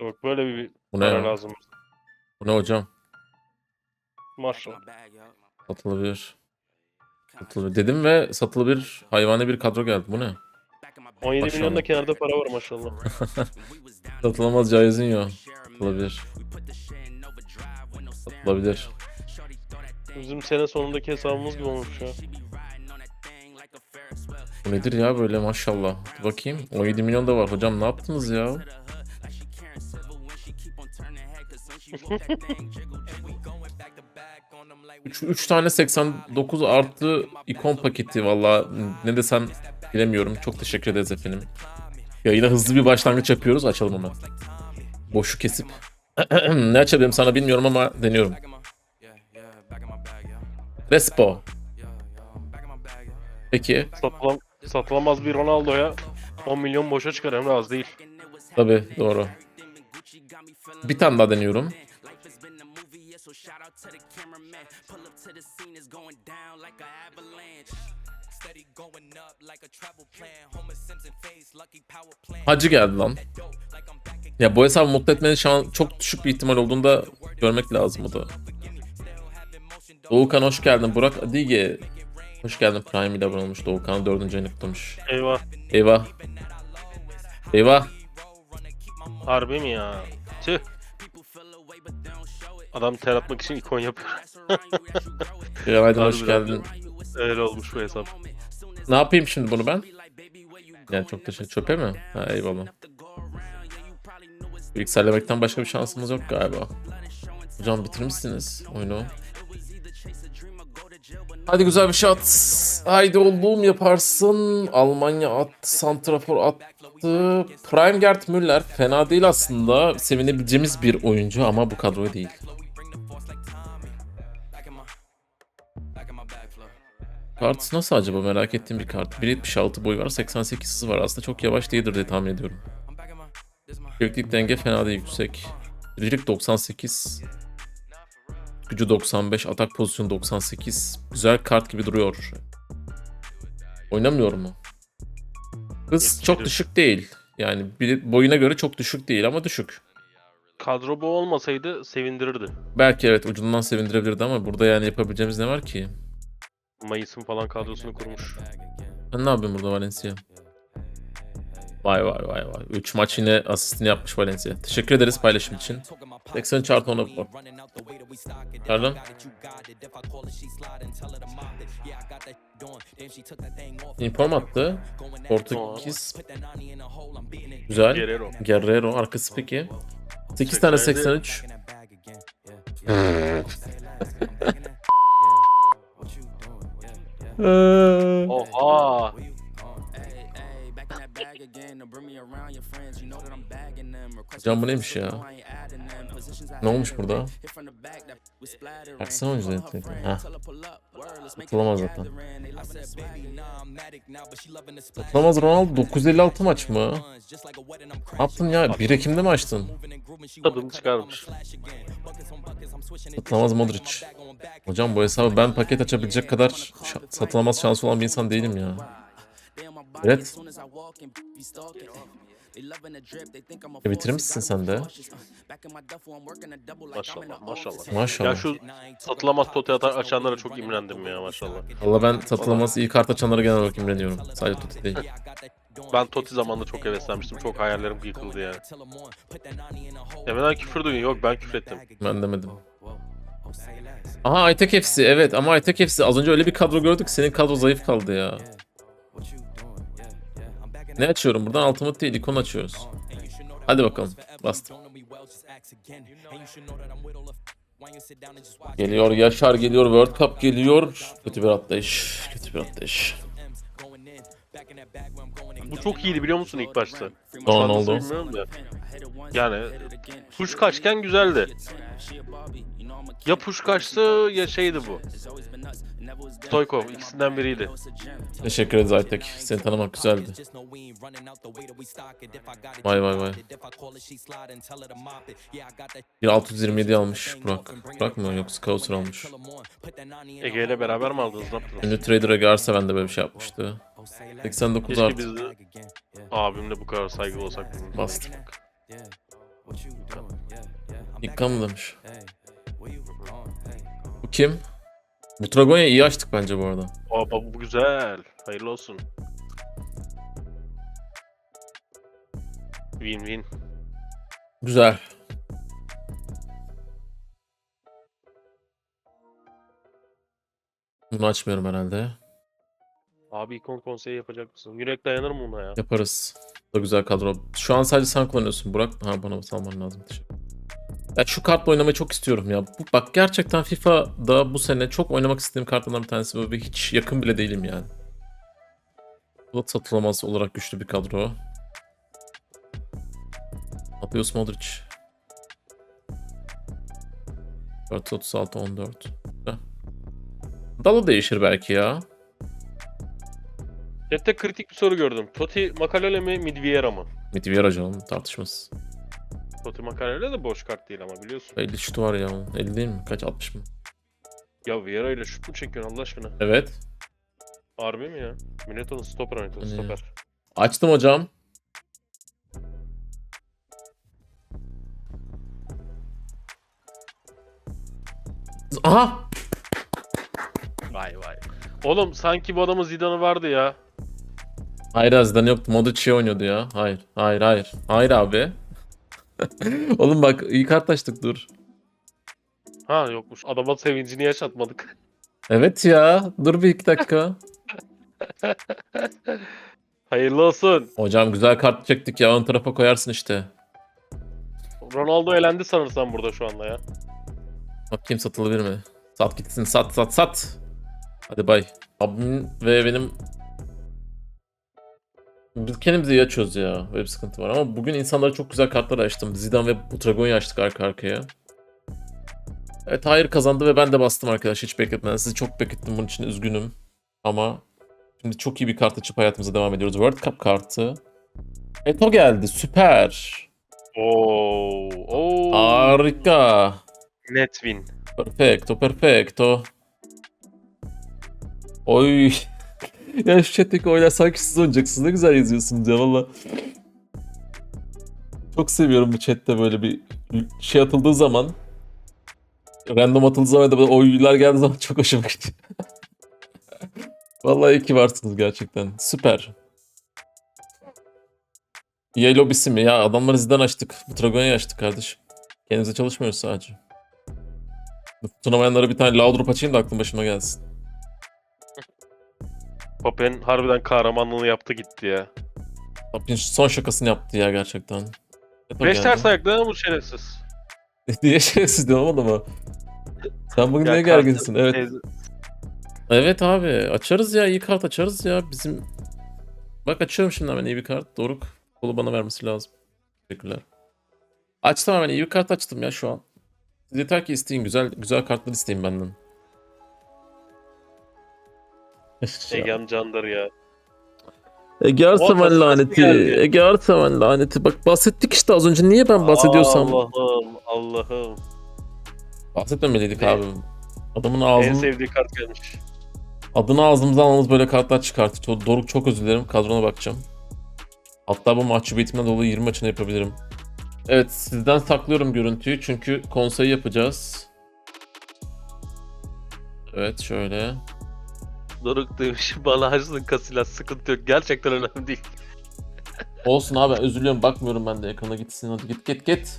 Yok böyle bir Bu ne para ya? lazım. Bu ne hocam? Maşallah. Satılabilir. Satılabilir. Dedim ve satılabilir hayvani bir kadro geldi. Bu ne? 17 milyon da kenarda para var maşallah. Satılamaz caizin yok. Satılabilir. Satılabilir. Bizim sene sonundaki hesabımız gibi olmuş ya. Bu nedir ya böyle maşallah. Dur bakayım. 17 milyon da var. Hocam ne yaptınız ya? 3, 3 tane 89 artı ikon paketi valla ne desem bilemiyorum. Çok teşekkür ederiz efendim. Yayına hızlı bir başlangıç yapıyoruz. Açalım hemen. Boşu kesip. ne açabilirim sana bilmiyorum ama deniyorum. Respo. Peki. Satılam satılamaz bir Ronaldo'ya 10 milyon boşa çıkar Emre az değil. Tabi doğru. Bir tane daha deniyorum. Hacı geldi lan. Ya bu hesabı mutlu etmenin şu an çok düşük bir ihtimal olduğunu da görmek lazım o da. Doğukan hoş geldin. Burak Adige. Hoş geldin. Prime ile abone olmuş. Doğukan dördüncü ayını kutlamış. Eyvah. Eyvah. Eyvah. Harbi mi ya? Tüh. Adam ter atmak için ikon yapıyor. Günaydın hoş Harbiden. geldin. Öyle olmuş bu hesap. Ne yapayım şimdi bunu ben? Yani çok teşekkür Çöpe mi? Ha eyvallah. Yükselmekten başka bir şansımız yok galiba. Hocam bitirmişsiniz oyunu. Hadi güzel bir şey at. Haydi oğlum yaparsın. Almanya attı. Santrafor attı. Prime Gerd Müller fena değil aslında. Sevinebileceğimiz bir oyuncu ama bu kadroya değil. Kart nasıl acaba merak ettiğim bir kart. 1.76 boyu var 88 hızı var aslında çok yavaş değildir diye tahmin ediyorum. Köklük denge fena değil yüksek. Lirik 98. Gücü 95, atak pozisyonu 98. Güzel kart gibi duruyor. Oynamıyor mu? Hız çok düşük değil. Yani bir boyuna göre çok düşük değil ama düşük. Kadro bu olmasaydı sevindirirdi. Belki evet ucundan sevindirebilirdi ama burada yani yapabileceğimiz ne var ki? Mayıs'ın falan kadrosunu kurmuş. Ben ne yapayım burada Valencia? Vay vay vay vay. 3 maç yine asistini yapmış Valencia. Teşekkür ederiz paylaşım için. 83 artı 10'a bak. Pardon. Inform attı. Portekiz. Güzel. Guerrero. Guerrero. Arkası peki. 8 tane 83. Oha. Hocam bu neymiş ya? Ne olmuş burada? Baksana oyuncu yönetmeni. Ha. Atılamaz zaten. Atılamaz Ronaldo 956 maç mı? Ne yaptın ya? 1 Ekim'de mi açtın? Tadını çıkarmış. Satılamaz Modric. Hocam bu hesabı ben paket açabilecek kadar satılamaz şansı olan bir insan değilim ya. Evet. E bitirir misin sen de? Maşallah maşallah. Maşallah. Ya şu satılamaz tote açanlara çok imrendim ya maşallah. Valla ben satılamaz iyi kart açanlara genel olarak imreniyorum. Sadece Tuti değil. Ben Totti zamanında çok heveslenmiştim. Çok hayallerim yıkıldı yani. Emre'den küfür duyuyor. Yok ben küfür ettim. Ben demedim. Aha Aytek FC evet ama Aytek FC az önce öyle bir kadro gördük senin kadro zayıf kaldı ya. Ne açıyorum buradan Ultimate değil ikon açıyoruz. Hadi bakalım bastım. Geliyor Yaşar geliyor World Cup geliyor. Kötü bir atlayış. Kötü bir atlayış. Bu çok iyiydi biliyor musun ilk başta? Şu Sonra an ne nasıl oldu? Bilmiyorum da. Yani push kaçken güzeldi. Ya push kaçtı ya şeydi bu. Stoykov ikisinden biriydi. Teşekkür ederiz Aytek. Seni tanımak güzeldi. Vay vay vay. Bir 627 almış Burak. Burak mı yoksa Kauser almış. Ege ile beraber mi aldınız? Ünlü Trader Ege Arseven de böyle bir şey yapmıştı. 89 Keşke artı biz de abimle bu kadar saygılı olsak. Bastım. İlkan mı demiş? Bu kim? Bu Tragonya iyi açtık bence bu arada. Aa bu güzel. Hayırlı olsun. Win win. Güzel. Bunu açmıyorum herhalde. Abi ikon konseyi yapacak mısın? Yürek dayanır mı buna ya? Yaparız. Da güzel kadro. Şu an sadece sen kullanıyorsun Burak. Ha bana salman lazım. Teşekkür. Ya şu kartla oynamayı çok istiyorum ya. Bu, bak gerçekten FIFA'da bu sene çok oynamak istediğim kartlardan bir tanesi bu ve hiç yakın bile değilim yani. Bu da satılaması olarak güçlü bir kadro. Atıyoruz Modric. 4 36 14. Güzel. Dalı değişir belki ya. Chat'te kritik bir soru gördüm. Totti Makalele mi Midviera mı? Mitiviera canım tartışması. Totti Makalele de boş kart değil ama biliyorsun. 50 şutu var ya. onun. 50 değil mi? Kaç 60 mı? Ya Vieira ile şut mu çekiyorsun Allah aşkına? Evet. Harbi mi ya? Millet onu stopper oynatıyor Hani- stopper. Açtım hocam. Aha! Vay vay. Oğlum sanki bu adamın Zidane'ı vardı ya. Hayır Zidane yoktu. Modric oynuyordu ya. Hayır. Hayır hayır. Hayır abi. Oğlum bak iyi kartlaştık dur. Ha yokmuş. Adama sevincini yaşatmadık. Evet ya. Dur bir iki dakika. Hayırlı olsun. Hocam güzel kart çektik ya. Ön tarafa koyarsın işte. Ronaldo elendi sanırsam burada şu anda ya. Bakayım satılabilir mi? Sat gitsin. Sat sat sat. Hadi bay. Abim ve benim biz kendimizi iyi açıyoruz ya. Böyle bir sıkıntı var ama bugün insanlara çok güzel kartlar açtım. Zidane ve Butragonya açtık arka arkaya. Evet hayır kazandı ve ben de bastım arkadaş hiç bekletmeden. Sizi çok beklettim bunun için üzgünüm. Ama şimdi çok iyi bir kart açıp hayatımıza devam ediyoruz. World Cup kartı. Eto geldi süper. Oo. Oo. Harika. Net win. Perfecto, perfecto. Oy. Ya şu chat'teki oylar sanki siz oynayacaksınız. Ne güzel yazıyorsunuz ya valla. Çok seviyorum bu chatte böyle bir şey atıldığı zaman. Random atıldığı zaman da böyle oylar geldiği zaman çok hoşuma gidiyor. Vallahi iyi ki varsınız gerçekten. Süper. EA lobisi mi? Ya adamları sizden açtık. Bu Dragonya'yı açtık kardeşim. Kendimize çalışmıyoruz sadece. Tutunamayanlara bir tane Laudrup açayım da aklım başıma gelsin. Papen harbiden kahramanlığını yaptı gitti ya. Papin son şakasını yaptı ya gerçekten. Eto Beş geldi. ters ayaklı bu şerefsiz. Diye şerefsiz diyorum ama. Sen bugün kartı- gerginsin? Evet. Evet abi açarız ya iyi kart açarız ya bizim. Bak açıyorum şimdi hemen iyi bir kart. Doruk kolu bana vermesi lazım. Teşekkürler. Açtım hemen iyi bir kart açtım ya şu an. Siz yeter ki isteyin güzel güzel kartlar isteyin benden. Egem Candır ya. Ege Arsaman laneti. geldi. Ege Arsaman laneti. Bak bahsettik işte az önce. Niye ben bahsediyorsam? Allah'ım Allah'ım. Bahsetmemeliydik Ne? abi. Adamın En ağzını, sevdiği kart gelmiş. adını ağzımızdan almamız böyle kartlar çıkarttı. Çok, Doruk çok özür dilerim. Kadrona bakacağım. Hatta bu mahcubiyetimden dolayı 20 maçını yapabilirim. Evet sizden saklıyorum görüntüyü çünkü konseyi yapacağız. Evet şöyle. Doruk demiş bana açsın Casillas sıkıntı yok. Gerçekten önemli değil. Olsun abi ben üzülüyorum bakmıyorum ben de ekrana gitsin hadi git git git.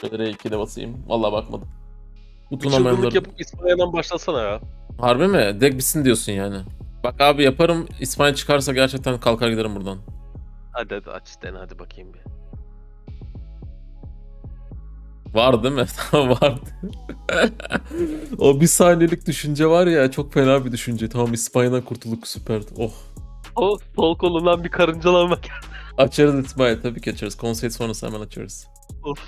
Şöyle R2'de basayım. Vallahi bakmadım. Bu Bir çılgınlık yapıp İspanya'dan başlasana ya. Harbi mi? Dek bitsin diyorsun yani. Bak abi yaparım. İsmail çıkarsa gerçekten kalkar giderim buradan. Hadi hadi aç dene hadi bakayım bir. Var değil mi? Tamam vardı. o bir saniyelik düşünce var ya çok fena bir düşünce. Tamam İspanya'dan kurtulduk süper. Oh. O sol kolundan bir karıncalanma Açarız İsmail tabii ki açarız. Konsey sonrası hemen açarız. Of.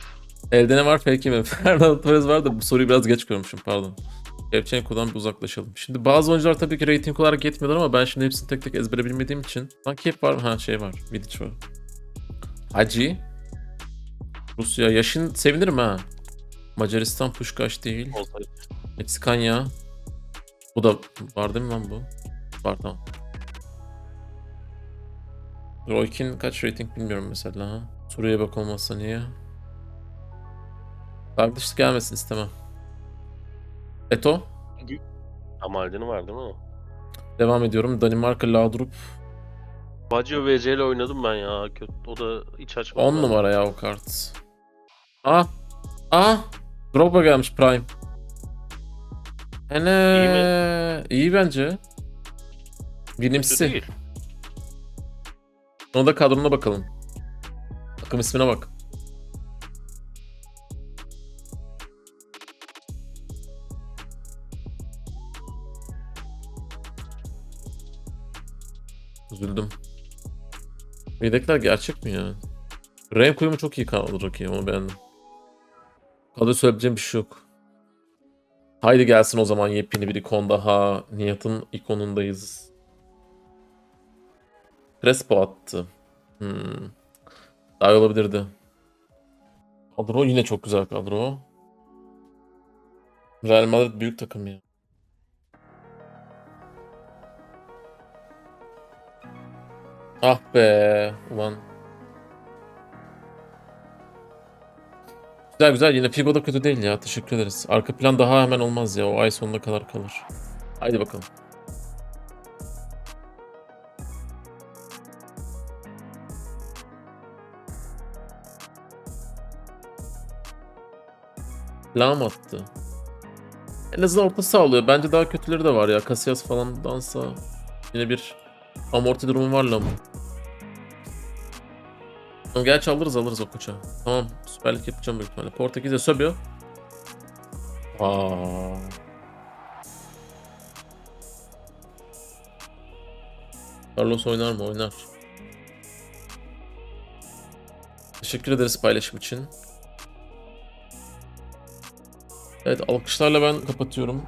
Elde ne var peki mi? Fernando Torres var da bu soruyu biraz geç görmüşüm pardon. Shevchenko'dan bir uzaklaşalım. Şimdi bazı oyuncular tabii ki rating olarak yetmiyorlar ama ben şimdi hepsini tek tek ezbere bilmediğim için. Sanki hep var mı? Ha şey var. Vidic var. Hacı. Rusya. Yaşın sevinirim ha. Macaristan Puşkaş değil. Olsaydı. Meksikanya. Bu da var değil mi lan bu? Var tamam. Roykin kaç rating bilmiyorum mesela ha. Suriye bak olmazsa niye? Kardeşlik gelmesin istemem. Eto. Amaldini var değil mi? Devam ediyorum. Danimarka Laudrup. Baggio VC ile oynadım ben ya. Kötü. O da hiç açmadı. 10 numara ya o kart. Ah. Ah. Drogba gelmiş Prime. Ene. İyi, bence. Kötü Bilimsi. Ona da kadrona bakalım. Takım ismine bak. Üzüldüm. Yedekler gerçek mi ya? Renk uyumu çok iyi kadro ki onu beğendim. Kadro söyleyebileceğim bir şey yok. Haydi gelsin o zaman yepyeni bir ikon daha. Nihat'ın ikonundayız. Crespo attı. Hmm. Daha iyi olabilirdi. Kadro yine çok güzel kadro. Real Madrid büyük takım ya. Ah be. Ulan. Güzel güzel. Yine Figo kötü değil ya. Teşekkür ederiz. Arka plan daha hemen olmaz ya. O ay sonuna kadar kalır. Haydi bakalım. Lam attı. En azından orta sağlıyor. Bence daha kötüleri de var ya. Casillas falan dansa yine bir amorti durumu var Lam'ın. Tamam, Gerçi alırız alırız o koça. Tamam Süper Lig yapacağım büyük ihtimalle. Portekiz'e Söbio. Aa. Carlos oynar mı? Oynar. Teşekkür ederiz paylaşım için. Evet alkışlarla ben kapatıyorum.